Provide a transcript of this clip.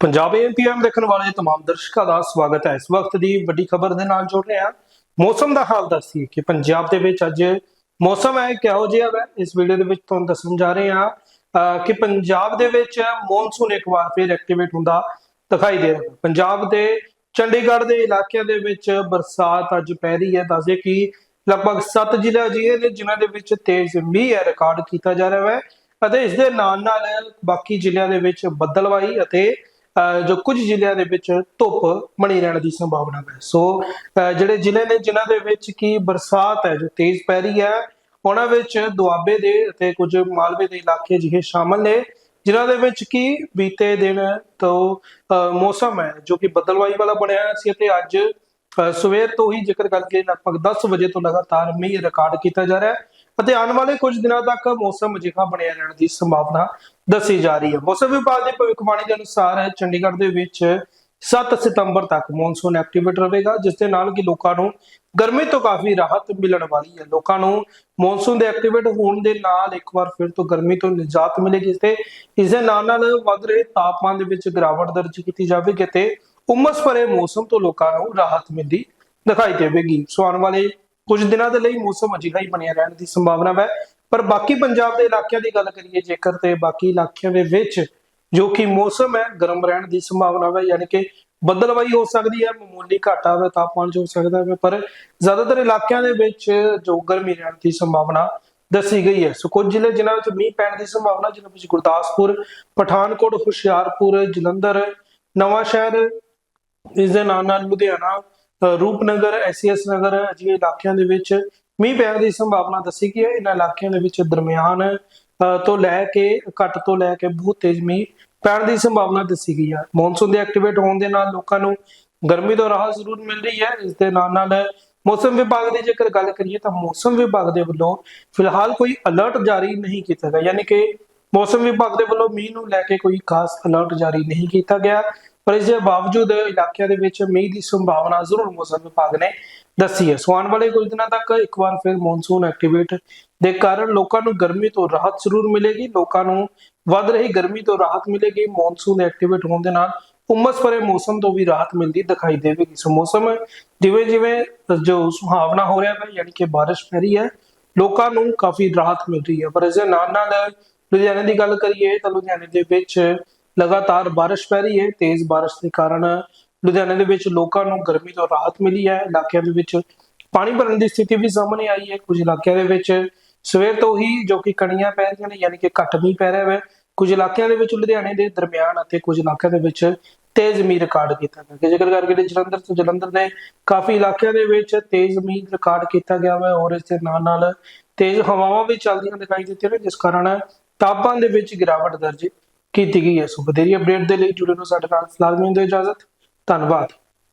ਪੰਜਾਬ ਐਮਪੀਐਮ ਦੇਖਣ ਵਾਲੇ तमाम ਦਰਸ਼ਕਾਂ ਦਾ ਸਵਾਗਤ ਹੈ ਇਸ ਵਕਤ ਦੀ ਵੱਡੀ ਖਬਰ ਦੇ ਨਾਲ ਜੁੜ ਰਹੇ ਹਾਂ ਮੌਸਮ ਦਾ ਹਾਲ ਦੱਸੀਏ ਕਿ ਪੰਜਾਬ ਦੇ ਵਿੱਚ ਅੱਜ ਮੌਸਮ ਹੈ ਕਿਹੋ ਜਿਹਾ ਹੈ ਇਸ ਵੀਡੀਓ ਦੇ ਵਿੱਚ ਤੁਹਾਨੂੰ ਦੱਸਣ ਜਾ ਰਹੇ ਹਾਂ ਅਹ, ਕਿ ਪੰਜਾਬ ਦੇ ਵਿੱਚ ਮੌਨਸੂਨ ਇੱਕ ਵਾਰ ਫਿਰ ਐਕਟੀਵੇਟ ਹੁੰਦਾ ਦਿਖਾਈ ਦੇ ਰਿਹਾ ਹੈ ਪੰਜਾਬ ਦੇ ਚੰਡੀਗੜ੍ਹ ਦੇ ਇਲਾਕਿਆਂ ਦੇ ਵਿੱਚ ਬਰਸਾਤ ਅੱਜ ਪੈ ਰਹੀ ਹੈ ਦੱਸਦੇ ਕਿ ਲਗਭਗ 7 ਜ਼ਿਲ੍ਹੇ ਅਜਿਹੇ ਨੇ ਜਿਨ੍ਹਾਂ ਦੇ ਵਿੱਚ ਤੇਜ਼ ਮੀਂਹ ਹੈ ਰਿਕਾਰਡ ਕੀਤਾ ਜਾ ਰਿਹਾ ਹੈ ਅਤੇ ਇਸ ਦੇ ਨਾਲ ਨਾਲ ਬਾਕੀ ਜ਼ਿਲ੍ਹਿਆਂ ਦੇ ਵਿੱਚ ਬੱਦਲਵਾਈ ਅਤੇ ਅਹ, ਜੋ ਕੁਝ ਜ਼ਿਲ੍ਹਿਆਂ ਦੇ ਵਿੱਚ ਧੁੱਪ ਬਣੀ ਰਹਿਣ ਦੀ ਸੰਭਾਵਨਾ ਹੈ। ਸੋ ਜਿਹੜੇ ਜ਼ਿਲ੍ਹੇ ਨੇ ਜਿਨ੍ਹਾਂ ਦੇ ਵਿੱਚ ਕੀ ਬਰਸਾਤ ਹੈ, ਜੋ ਤੇਜ਼ ਪੈ ਰਹੀ ਹੈ, ਉਹਨਾਂ ਵਿੱਚ ਦੁਆਬੇ ਦੇ ਅਤੇ ਕੁਝ ਮਾਲਵੇ ਦੇ ਇਲਾਕੇ ਜਿਹੇ ਸ਼ਾਮਲ ਨੇ, ਜਿਨ੍ਹਾਂ ਦੇ ਵਿੱਚ ਕੀ ਬੀਤੇ ਦਿਨ ਤੋਂ ਮੌਸਮ ਹੈ, ਜੋ ਕਿ ਬਦਲਵਾਈ ਵਾਲਾ ਬਣਿਆ ਹੋਇਆ ਸੀ ਅਤੇ ਅੱਜ ਸਵੇਰ ਤੋਂ ਹੀ ਜੇਕਰ ਗੱਲ ਕਰੀਏ, ਲਗਭਗ 10 ਵਜੇ ਤੋਂ ਲਗਾਤਾਰ ਮੀਂਹ ਰਿਕਾਰਡ ਕੀਤਾ ਜਾ ਰਿਹਾ ਹੈ ਅਤੇ ਆਉਣ ਵਾਲੇ ਕੁਝ ਦਿਨਾਂ ਤੱਕ ਮੌਸਮ ਅਜਿਹਾ ਬਣਿਆ ਰਹਿਣ ਦੀ ਸੰਭਾਵਨਾ ਦੱਸੀ ਜਾ ਰਹੀ ਹੈ। ਮੌਸਮ ਵਿਭਾਗ ਦੀ ਭਵਿੱਖਬਾਣੀ ਦੇ ਅਨੁਸਾਰ ਚੰਡੀਗੜ੍ਹ ਦੇ ਵਿੱਚ 7 ਸਤੰਬਰ ਤੱਕ ਮੌਨਸੂਨ ਐਕਟੀਵੇਟ ਰਹੇਗਾ, ਜਿਸ ਦੇ ਨਾਲ ਕਿ ਲੋਕਾਂ ਨੂੰ ਗਰਮੀ ਤੋਂ ਕਾਫੀ ਰਾਹਤ ਮਿਲਣ ਵਾਲੀ ਹੈ। ਲੋਕਾਂ ਨੂੰ ਮੌਨਸੂਨ ਦੇ ਐਕਟੀਵੇਟ ਹੋਣ ਦੇ ਨਾਲ ਇੱਕ ਵਾਰ ਫਿਰ ਤੋਂ ਗਰਮੀ ਤੋਂ ਨਿਜਾਤ ਮਿਲੇਗੀ ਤੇ ਇਸ ਦੇ ਨਾਲ ਨਾਲ ਵੱਧ ਰਹੇ ਤਾਪਮਾਨ ਦੇ ਵਿੱਚ ਗਿਰਾਵਟ ਦਰਜ ਕੀਤੀ ਜਾਵੇਗੀ ਤੇ ਉਮਸ ਭਰੇ ਮੌਸਮ ਤੋਂ ਲੋਕਾਂ ਨੂੰ ਰਾਹਤ ਮਿਲਦੀ ਦਿਖਾਈ ਦੇਵੇਗੀ। ਸੋ ਆਉਣ ਵਾਲੇ ਕੁਝ ਦਿਨਾਂ ਦੇ ਲਈ ਮੌਸਮ ਅਜਿਹਾ ਹੀ ਬਣਿਆ ਰਹਿਣ ਦੀ ਸੰਭਾਵਨਾ ਹੈ। ਪਰ ਬਾਕੀ ਪੰਜਾਬ ਦੇ ਇਲਾਕਿਆਂ ਦੀ ਗੱਲ ਕਰੀਏ, ਜੇਕਰ ਤੇ ਬਾਕੀ ਇਲਾਕਿਆਂ ਦੇ ਵਿੱਚ ਜੋ ਕਿ ਮੌਸਮ ਹੈ, ਗਰਮ ਰਹਿਣ ਦੀ ਸੰਭਾਵਨਾ ਹੈ, ਯਾਨੀ ਕਿ ਬੱਦਲਵਾਈ ਹੋ ਸਕਦੀ ਹੈ, ਮਾਮੂਲੀ ਘਾਟਾ ਹੋਵੇ ਤਾਪਮਾਨ 'ਚ ਹੋ ਸਕਦਾ ਹੈ, ਪਰ ਜ਼ਿਆਦਾਤਰ ਇਲਾਕਿਆਂ ਦੇ ਵਿੱਚ ਜੋ ਗਰਮੀ ਰਹਿਣ ਦੀ ਸੰਭਾਵਨਾ ਦੱਸੀ ਗਈ ਹੈ। ਸੋ ਕੁਝ ਜ਼ਿਲ੍ਹੇ ਜਿਨ੍ਹਾਂ ਵਿੱਚ ਮੀਂਹ ਪੈਣ ਦੀ ਸੰਭਾਵਨਾ, ਜਿਨ੍ਹਾਂ ਵਿੱਚ ਗੁਰਦਾਸਪੁਰ, ਪਠਾਨਕੋਟ, ਹੁਸ਼ਿਆਰਪੁਰ, ਜਲੰਧਰ ਨਵਾਂ ਸ਼ਹਿਰ ਇਸ ਦੇ ਨਾਲ ਨਾਲ ਲੁਧਿਆਣਾ ਅ, ਰੂਪਨਗਰ ਐਸਐਸ ਨਗਰ ਅਜਿਹੇ ਇਲਾਕਿਆਂ ਦੇ ਵਿੱਚ ਮੀਂਹ ਪੈਣ ਦੀ ਸੰਭਾਵਨਾ ਦੱਸੀ ਗਈ ਹੈ। ਇਹਨਾਂ ਇਲਾਕਿਆਂ ਦੇ ਵਿੱਚ ਦਰਮਿਆਨ ਤੋਂ ਲੈ ਕੇ ਘੱਟ ਤੋਂ ਲੈ ਕੇ ਬਹੁਤ ਤੇਜ਼ ਮੀਂਹ ਪੈਣ ਦੀ ਸੰਭਾਵਨਾ ਦੱਸੀ ਗਈ ਹੈ। ਮੌਨਸੂਨ ਦੇ ਐਕਟੀਵੇਟ ਹੋਣ ਦੇ ਨਾਲ ਲੋਕਾਂ ਨੂੰ ਗਰਮੀ ਤੋਂ ਰਾਹਤ ਜ਼ਰੂਰ ਮਿਲ ਰਹੀ ਹੈ। ਇਸ ਦੇ ਨਾਲ ਨਾਲ ਮੌਸਮ ਵਿਭਾਗ ਦੀ ਜੇਕਰ ਗੱਲ ਕਰੀਏ ਤਾਂ ਮੌਸਮ ਵਿਭਾਗ ਦੇ ਵੱਲੋਂ ਫਿਲਹਾਲ ਕੋਈ ਅਲਰਟ ਜਾਰੀ ਨਹੀਂ ਕੀਤਾ ਗਿਆ। ਯਾਨੀ ਕਿ ਮੌਸਮ ਵਿਭਾਗ ਦੇ ਵੱਲੋਂ ਮੀਂਹ ਨੂੰ ਲੈ ਕੇ ਕੋਈ ਖਾਸ ਅਲਰਟ ਜਾਰੀ ਨਹੀਂ ਕੀਤਾ ਗਿਆ, ਪਰ ਇਸ ਦੇ ਬਾਵਜੂਦ ਇਲਾਕਿਆਂ ਦੇ ਵਿੱਚ ਮੀਂਹ ਦੀ ਸੰਭਾਵਨਾ ਜ਼ਰੂਰ ਮੌਸਮ ਵਿਭਾਗ ਨੇ ਦੱਸੀ ਹੈ। ਸੋ ਆਉਣ ਵਾਲੇ ਕੁਝ ਦਿਨਾਂ ਤੱਕ ਇੱਕ ਵਾਰ ਫਿਰ ਮੌਨਸੂਨ ਐਕਟੀਵੇਟ ਦੇ ਕਾਰਨ ਲੋਕਾਂ ਨੂੰ ਗਰਮੀ ਤੋਂ ਰਾਹਤ ਜ਼ਰੂਰ ਮਿਲੇਗੀ। ਲੋਕਾਂ ਨੂੰ ਵੱਧ ਰਹੀ ਗਰਮੀ ਤੋਂ ਰਾਹਤ ਮਿਲੇਗੀ। ਮੌਨਸੂਨ ਐਕਟੀਵੇਟ ਹੋਣ ਦੇ ਨਾਲ ਉਮਸ ਭਰੇ ਮੌਸਮ ਤੋਂ ਵੀ ਰਾਹਤ ਮਿਲਦੀ ਦਿਖਾਈ ਦੇਵੇਗੀ। ਸੋ ਮੌਸਮ ਜਿਵੇਂ ਜਿਵੇਂ ਜੋ ਸੁਹਾਵਣਾ ਹੋ ਰਿਹਾ ਹੈ, ਯਾਨੀ ਕਿ ਬਾਰਿਸ਼ ਪੈ ਰਹੀ ਹੈ, ਲੋਕਾਂ ਨੂੰ ਕਾਫੀ ਰਾਹਤ ਮਿਲ ਰਹੀ ਹੈ। ਪਰ ਇਸ ਦੇ ਨਾਲ ਨਾਲ ਲੁਧਿਆਣੇ ਦੀ ਗੱਲ ਕਰੀਏ ਤਾਂ ਲੁਧਿਆਣੇ ਦੇ ਵਿੱਚ ਲਗਾਤਾਰ ਬਾਰਿਸ਼ ਪੈ ਰਹੀ ਹੈ, ਤੇਜ਼ ਬਾਰਿਸ਼ ਦੇ ਕਾਰਨ ਲੁਧਿਆਣੇ ਦੇ ਵਿੱਚ ਲੋਕਾਂ ਨੂੰ ਗਰਮੀ ਤੋਂ ਰਾਹਤ ਮਿਲੀ ਹੈ। ਇਲਾਕਿਆਂ ਦੇ ਵਿੱਚ ਪਾਣੀ ਭਰਨ ਦੀ ਸਥਿਤੀ ਵੀ ਸਾਹਮਣੇ ਆਈ ਹੈ। ਕੁਝ ਇਲਾਕਿਆਂ ਦੇ ਵਿੱਚ ਸਵੇਰ ਤੋਂ ਹੀ ਜੋ ਕਿ ਕਣੀਆਂ ਪੈ ਰਹੀਆਂ ਨੇ, ਯਾਨੀ ਕਿ ਘੱਟ ਮੀਂਹ ਪੈ ਰਿਹਾ ਹੈ। ਕੁਝ ਇਲਾਕਿਆਂ ਦੇ ਵਿੱਚ ਲੁਧਿਆਣੇ ਦੇ ਦਰਮਿਆਨ ਅਤੇ ਕੁਝ ਇਲਾਕਿਆਂ ਦੇ ਵਿੱਚ ਤੇਜ਼ ਮੀਂਹ ਰਿਕਾਰਡ ਕੀਤਾ ਗਿਆ ਜੇਕਰ ਕਰਕੇ ਤੇ ਜਲੰਧਰ ਤੋਂ, ਜਲੰਧਰ ਦੇ ਕਾਫੀ ਇਲਾਕਿਆਂ ਦੇ ਵਿੱਚ ਤੇਜ਼ ਮੀਂਹ ਰਿਕਾਰਡ ਕੀਤਾ ਗਿਆ ਹੈ ਔਰ ਇਸ ਦੇ ਨਾਲ ਨਾਲ ਤੇਜ਼ ਹਵਾਵਾਂ ਵੀ ਚੱਲਦੀਆਂ ਦਿਖਾਈ ਦਿੱਤੀਆਂ ਨੇ, ਜਿਸ ਕਾਰਨ ਤਾਪਮਾਨ ਦੇ ਵਿੱਚ ਗਿਰਾਵਟ ਦਰਜ ਕੀਤੀ ਗਈ ਹੈ। ਸੋ ਵਧੇਰੀ ਅਪਡੇਟ ਦੇ ਲਈ ਜੁੜੇ ਰਹੋ ਸਾਡੇ ਨਾਲ ਫਿਲਹਾਲ ਮੈਨੂੰ ਦਿਓ ਇਜਾਜ਼ਤ ਧੰਨਵਾਦ।